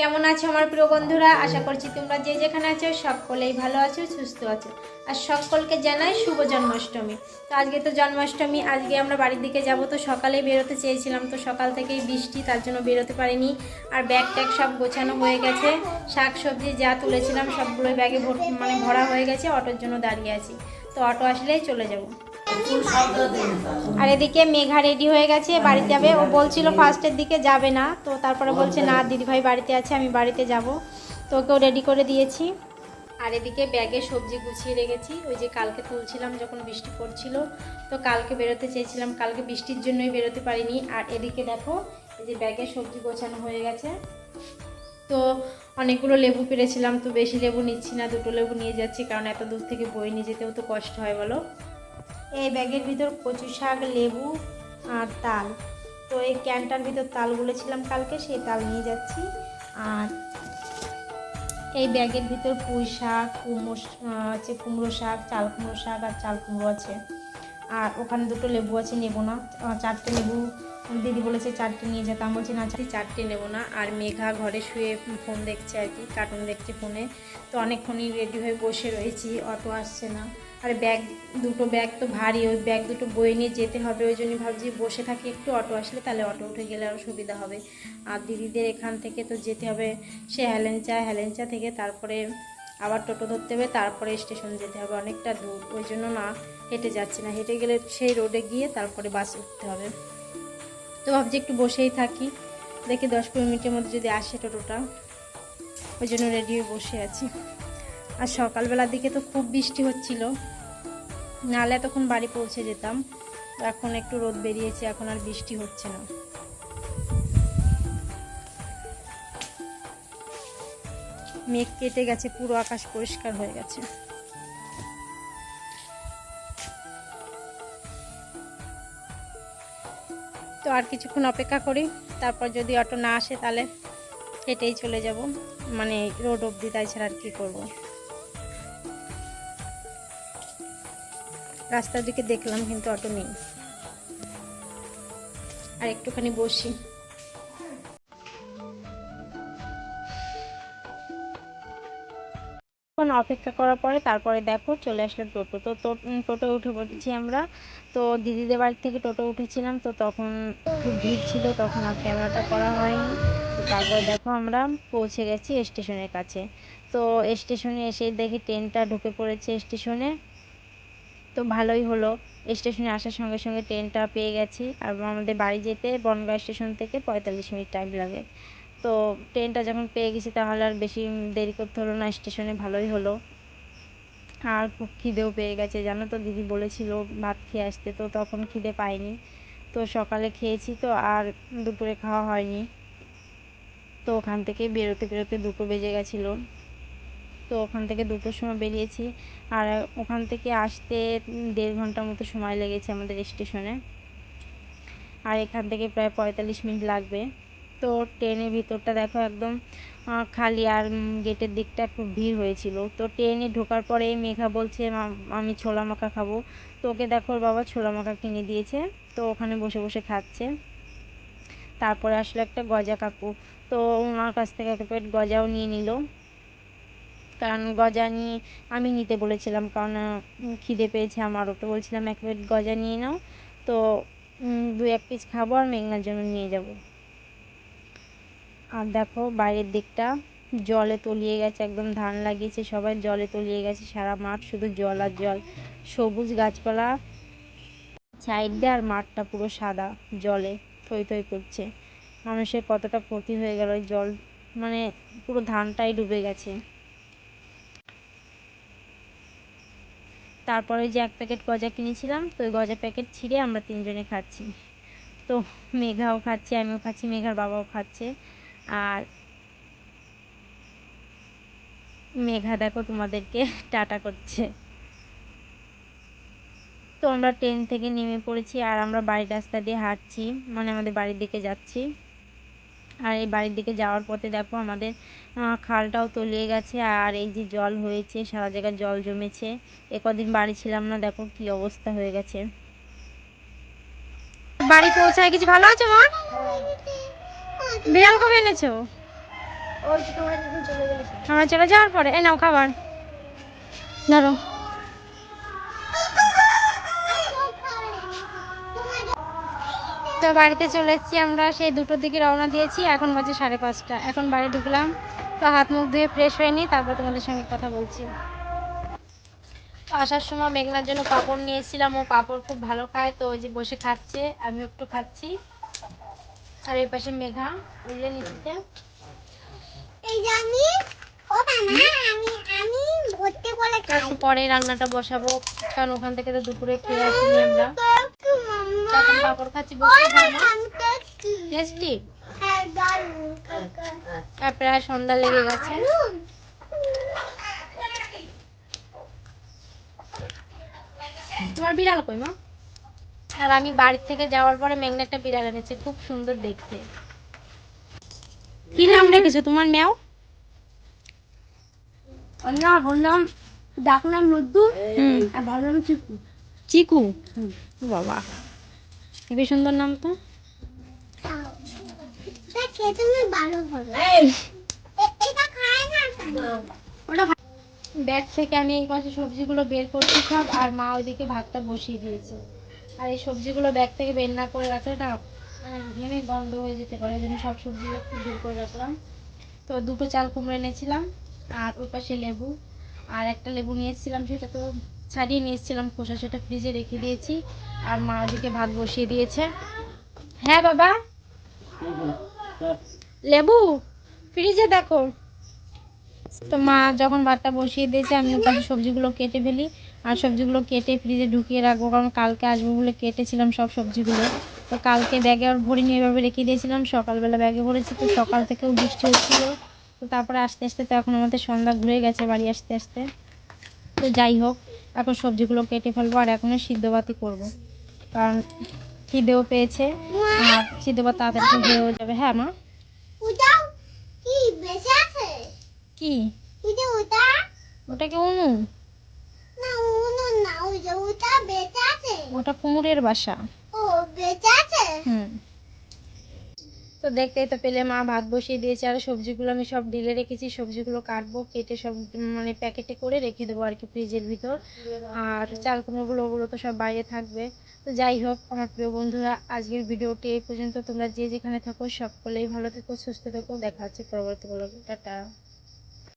কেমন আছো আমার প্রিয় বন্ধুরা? আশা করছি তোমরা যে যেখানে আছো সকলেই ভালো আছো, সুস্থ আছো। আর সকলকে জানাই শুভ জন্মাষ্টমী। তো আজকে তো জন্মাষ্টমী, আজকে আমরা বাড়ির দিকে যাব। তো সকালেই বেরোতে চেয়েছিলাম, তো সকাল থেকেই বৃষ্টি, তার জন্য বেরোতে পারিনি। আর ব্যাগ ট্যাগ সব গোছানো হয়ে গেছে। শাক সবজি যা তুলেছিলাম সবগুলোই ব্যাগে মানে ভরা হয়ে গেছে, অটোর জন্য দাঁড়িয়ে আছি। তো অটো আসলেই চলে যাব। আর এদিকে মেঘা রেডি হয়ে গেছে, বাড়িতে যাবে। ও বলছিল ফার্স্টের দিকে যাবে না, তো তারপরে বলছে, না, দিদিভাই বাড়িতে আছে, আমি বাড়িতে যাব। তো ওকেও রেডি করে দিয়েছি। আর এদিকে ব্যাগে সবজি গুছিয়ে রেখেছি। ওই যে কালকে তুলছিলাম যখন বৃষ্টি পড়ছিল, তো কালকে বেরোতে চেয়েছিলাম। কালকে বৃষ্টির জন্যই বেরোতে পারিনি। আর এদিকে দেখো, এই যে ব্যাগে সবজি গোছানো হয়ে গেছে। তো অনেকগুলো লেবু পেরেছিলাম, তো বেশি লেবু নিচ্ছি না, দুটো লেবু নিয়ে যাচ্ছি, কারণ এত দূর থেকে বই নিয়ে যেতেও তো কষ্ট হয়, বলো। এই ব্যাগের ভিতর কচু শাক, লেবু আর তাল। তো এই ক্যানটার ভিতর তাল বলেছিলাম কালকে, সেই তাল নিয়ে যাচ্ছি। আর এই ব্যাগের ভিতর পুঁই শাক, কুমড়ো আছে কুমড়ো শাক, চাল কুমড়ো শাক আর চাল কুমড়ো আছে। আর ওখানে দুটো লেবু আছে, নেব না। চারটে লেবু দিদি বলেছে চারটে নিয়ে যেতে। আমি বলছি, না, চারটে নেব না। আর মেঘা ঘরে শুয়ে ফোন দেখছে আর কি, কার্টুন দেখছে ফোনে। তো অনেকক্ষণই রেডি হয়ে বসে রয়েছি অটো আসছে না। আর ব্যাগ, দুটো ব্যাগ তো ভারী, ওই ব্যাগ দুটো বয়ে নিয়ে যেতে হবে, ওই জন্য ভাবছি বসে থাকি একটু অটো আসলে তাহলে অটো উঠে গেলে আরও সুবিধা হবে। আর দিদিদের এখান থেকে তো যেতে হবে, সে হেলেঞ্চা হ্যালেঞ্চা থেকে তারপরে আবার টোটো ধরতে হবে, তারপরে স্টেশন যেতে হবে, অনেকটা দূর, ওই জন্য না হেঁটে যাচ্ছি না, হেঁটে গেলে সেই রোডে গিয়ে তারপরে বাসে উঠতে হবে। তো ভাবছি একটু বসেই থাকি, দেখি দশ পনেরো মিনিটের মধ্যে যদি আসে টোটোটা, ওই জন্য রেডি হয়ে বসে আছি। আর সকালবেলার দিকে তো খুব বৃষ্টি হচ্ছিল। নাহলে তখন বাড়ি পৌঁছে যেতাম। এখন একটু রোদ বেরিয়েছে, এখন আর বৃষ্টি হচ্ছে না। মেঘ কেটে গেছে, পুরো আকাশ পরিষ্কার হয়ে গেছে। তো আর কিছুক্ষণ অপেক্ষা করি, তারপর যদি অটো না আসে তাহলে হেঁটেই চলে যাব। মানে রোড অবধি, তাই ছাড়া আর কী করব? রাস্তার দিকে দেখলাম, কিন্তু অটো নেই। আর একটুখানি বসি। অপেক্ষা করার পরে তারপরে দেখো চলে আসলো টোটো। তো তো- টোটো উঠে পড়েছি আমরা। তো দিদিদের বাড়ি থেকে টোটো উঠেছিলাম, তো তখন খুব ভিড় ছিল, তখন আর ক্যামেরাটা করা হয়নি। তো তারপরে দেখো আমরা পৌঁছে গেছি স্টেশনের কাছে। তো স্টেশনে এসে দেখি ট্রেনটা ঢুকে পড়েছে স্টেশনে। তো ভালোই হলো। স্টেশনে আসার সঙ্গে সঙ্গে ট্রেনটা পেয়ে গেছি। আর আমাদের বাড়ি যেতে বনগাঁ স্টেশন থেকে পঁয়তাল্লিশ মিনিট টাইম লাগে। তো ট্রেনটা যখন পেয়ে গেছি তাহলে আর বেশি দেরি করতে হলো না, স্টেশনে ভালোই হলো। আর খিদেও পেয়ে গেছে। জানো তো দিদি বলেছিল ভাত খেয়ে আসতে, তো তখন খিদে পাইনি। তো সকালে খেয়েছি তো, আর দুপুরে খাওয়া হয়নি। তো ওখান থেকে বেরোতে বেরোতে দুটো বেজে গেছিল। তো ওখান থেকে দুটোর সময় বেরিয়েছি। আর ওখান থেকে আসতে দেড় ঘণ্টার মতো সময় লেগেছে আমাদের স্টেশনে। আর এখান থেকে প্রায় পঁয়তাল্লিশ মিনিট লাগবে। তো ট্রেনের ভিতরটা দেখো একদম খালি আর গেটের দিকটা একটু ভিড় হয়েছিল। তো ট্রেনে ঢোকার পরে মেঘা বলছে, "মা- আমি ছোলা মাখা খাব। তো ওকে দেখো বাবা ছোলা মাখা কিনে দিয়েছে। তো ওখানে বসে বসে খাচ্ছে। তারপরে আসলো একটা গজা কাকু। তো ওনার কাছ থেকে একটা প্লেট গজাও নিয়ে নিল। কারণ গজা নিয়ে আমি নিতে বলেছিলাম, কারণ খিদে পেয়েছে আমারও তো বলছিলাম, এক প্লেট গজা নিয়ে নাও। তো দু এক পিস খাব আর মেঘনার জন্য নিয়ে যাব। আর দেখো, বাইরের দিকটা জলে তলিয়ে গেছে, একদম ধান লাগিয়েছে সবাই। জলে তলিয়ে গেছে সারা মাঠ, শুধু জল আর জল। সবুজ গাছপালা সাইড দিয়ে আর মাঠটা পুরো সাদা জলে থই থই করছে। মানুষের কতটা ক্ষতি হয়ে গেল জল মানে পুরো ধানটাই ডুবে গেছে। তারপরে যে এক প্যাকেট গজা কিনেছিলাম, তো ওই গজা প্যাকেট ছিঁড়ে আমরা তিনজনে খাচ্ছি। তো মেঘাও খাচ্ছে, আমিও খাচ্ছি, মেঘার বাবাও খাচ্ছে। আর মেঘা দেখো তোমাদেরকে টাটা করছে। তো আমরা ট্রেন থেকে নেমে পড়েছি আর আমরা বাড়ির রাস্তা দিয়ে হাঁটছি মানে আমাদের বাড়ির দিকে যাচ্ছি। আর এই বাড়ির দিকে যাওয়ার পথে দেখো আমাদের খালটাও তলিয়ে গেছে আর এই যে জল হয়েছে সারা জায়গায় জল জমেছে। এ কদিন বাড়ি ছিলাম না দেখো কি অবস্থা হয়ে গেছে। বাড়ি পৌঁছায় কিছু ভালো আছে মা? বিড়াল কবে এনেছো? ওই তো তোমরা যখন চলে গেলে আমরা চলে যাওয়ার পরে এই নাও খাবার। ধরো তো বাড়িতে চলে এসেছি আমরা। সেই দুটোর দিকে রওনা দিয়েছি। এখন বাজে সাড়ে পাঁচটা। এখন বাড়ি ঢুকলাম। তো হাত মুখ ধুয়ে ফ্রেশ হয়ে নিই তারপর তোমাদের সঙ্গে কথা বলছি। আসার সময় মেঘনার জন্য পাঁপড় নিয়েছিলাম। ও পাঁপড় খুব ভালো খায় তো ওই যে বসে খাচ্ছে। আমি একটু খাচ্ছি। আর এই পাশে মেঘা ওই যে নিচে এই যে আমি ও মামা আমি আমি ভর্তি করে একটু পরে রান্নাটা বসাবো। কারণ ওখান থেকে তো দুপুরে খেয়ে আসিনি আমরা। এখন পাঁপড় খাচ্ছি টেস্টি প্রায় সন্ধ্যা লেগে গেছে। তোমার বিড়াল কই মা? আর আমি বাড়ি থেকে যাওয়ার পরে মেঘনা একটা বিড়াল এনেছে খুব সুন্দর দেখতে। কি নাম রেখেছো তোমার ম্যাও? না বললাম ডাক নাম রুদ্দু হুম। আর ভালো নাম চিকু। চিকু? বাবা। হেবি সুন্দর নাম তো? ব্যাগ থেকে আমি এই পাশে সবজিগুলো বের করছি সব আর মা ওইদিকে ভাতটা বসিয়ে দিয়েছে। আর এই সবজিগুলো ব্যাগ থেকে বের না করে রাখলে না ঘেমে হয়ে যেতে পারে এই জন্য সব সবজিগুলো একটু বের করে রাখলাম। তো দুটো চাল কুমড়ো এনেছিলাম আর ওই পাশে লেবু। আর একটা লেবু নিয়েছিলাম সেটা তো ছাড়িয়ে নিয়েছিলাম খোসা সেটা ফ্রিজে রেখে দিয়েছি। আর মা ওদিকে ভাত বসিয়ে দিয়েছে। হ্যাঁ বাবা? লেবু ফ্রিজে দেখো। তো মা যখন ভাতটা বসিয়ে দিয়েছে, আমি ওখানে সবজিগুলো কেটে ফেলি। আর সবজিগুলো কেটে ফ্রিজে ঢুকিয়ে রাখব, কারণ কালকে আসব বলে কেটেছিলাম সব সবজিগুলো। তো কালকে ব্যাগে আর ভরে নিয়ে এভাবে রেখে দিয়েছিলাম, সকালবেলা ব্যাগে ভরেছি, তো সকাল থেকেও বৃষ্টি হচ্ছিল। তো তারপরে আস্তে আস্তে তো এখন আমাদের সন্ধ্যা ঘুরে গেছে বাড়ি আসতে আসতে। তো যাই হোক এখন সবজিগুলো কেটে ফেলব আর এখনও সিদ্ধ ভাতই করব। কারণ খিদেও পেয়েছে আর সিদ্ধ ভাত তাড়াতাড়ি হয়েও যাবে। হ্যাঁ মা? কি বেঁচে আছে? কি? ওই যে ওটা ওটা কি উনু না ওনো না ওই যে ওটা ওটা কুমুরের বাসা। ও বেঁচে আছে? হুম। তো দেখতেই তো পেলে মা, ভাত বসিয়ে দিয়েছে আর সবজিগুলো আমি সব ঢেলে রেখেছি। সবজিগুলো কাটবো, কেটে সব মানে প্যাকেটে করে রেখে দেবো আর কি ফ্রিজের ভিতর। আর চাল কুমড়োগুলো, ওগুলো তো সব বাইরে থাকবে। তো যাই হোক, আমার প্রিয় বন্ধুরা, আজকের ভিডিওটি এই পর্যন্ত। তোমরা যে যেখানে থাকো, সকলেই ভালো থেকো, সুস্থ থেকো। দেখা হচ্ছে পরবর্তী ব্লগে টাটা।